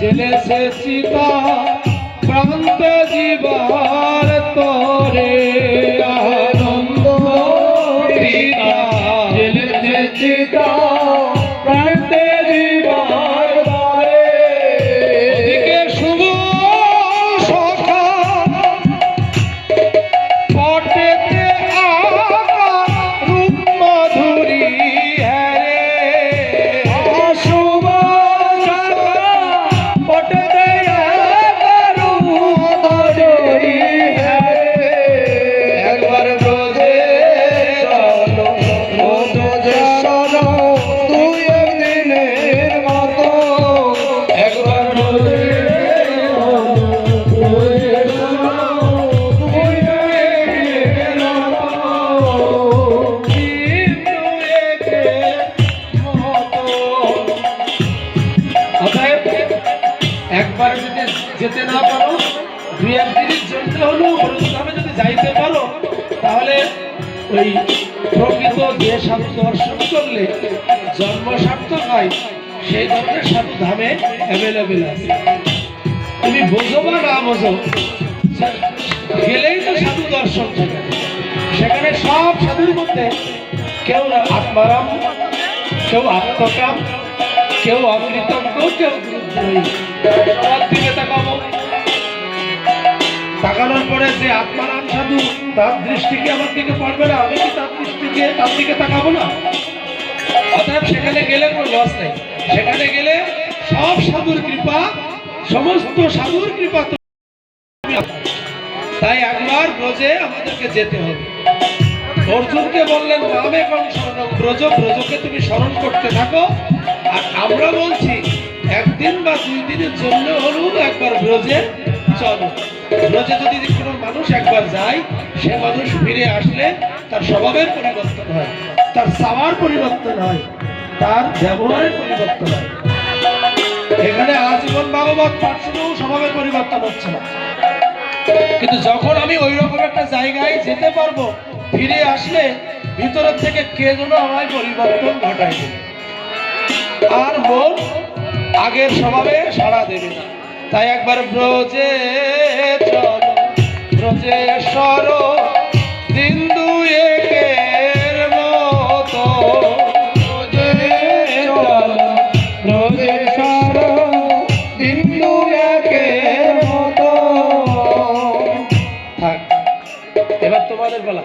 জেলেছে চিতা প্রান্তে জীবার তরে। যেতে না পারো দুই একদিনের জন্য হলেও ব্রজধামে যদি যাইতে পারো, তাহলে ওই প্রকৃত যে সাধু দর্শন করলে জন্ম সার্থক হয়, সেই ধরনের সাধু ধামে অ্যাভেলেবেল আছে। তুমি বোঝো বা না বোঝো গেলেই তো সাধু দর্শন সেখানে সেখানে সব সাধুর মধ্যে কেউ আত্মারাম, কেউ আত্মকাম, কেউ অকৃতজ্ঞ, কেউ তাকানোর পরে যে আত্মারাম সাধু, তার দৃষ্টি কি আমার দিকে পড়বে না? আমি কি তার দৃষ্টিকে তার দিকে তাকাবো না? অতএব সেখানে গেলে কোনো লস নেই। সেখানে গেলে সব সাধুর কৃপা, সমস্ত সাধুর কৃপা তাই একবার ব্রজে আমাদেরকে যেতে হবে। অর্জুনকে বললেন নামে কোন স্মরণ ব্রজ, ব্রজকে তুমি স্মরণ করতে থাকো। আর আমরা বলছি একদিন বা দুই দিনের জন্য হলেও একবার ব্রজে চলো। ব্রজে যদি কোনো মানুষ একবার যায়, সে মানুষ ফিরে আসলে তার স্বভাবের পরিবর্তন হয়, তার চাওয়ার পরিবর্তন হয়, তার ব্যবহারের পরিবর্তন হয়। এখানে আজীবন ভাগবত পাঠ শুনেও স্বভাবের পরিবর্তন হচ্ছে না। কিন্তু যখন আমি ওই রকম একটা জায়গায় যেতে পারব, ফিরে আসলে ভিতরের থেকে কে যেন আমায় পরিবর্তন ঘটাই দেবে। আর মন আগের স্বভাবে সাড়া দেবে না। তাই একবার ব্রজে চলো, ব্রজে সর দুয়েকের মতো। বিন্দু একের মতো। এবার তোমাদের বলা।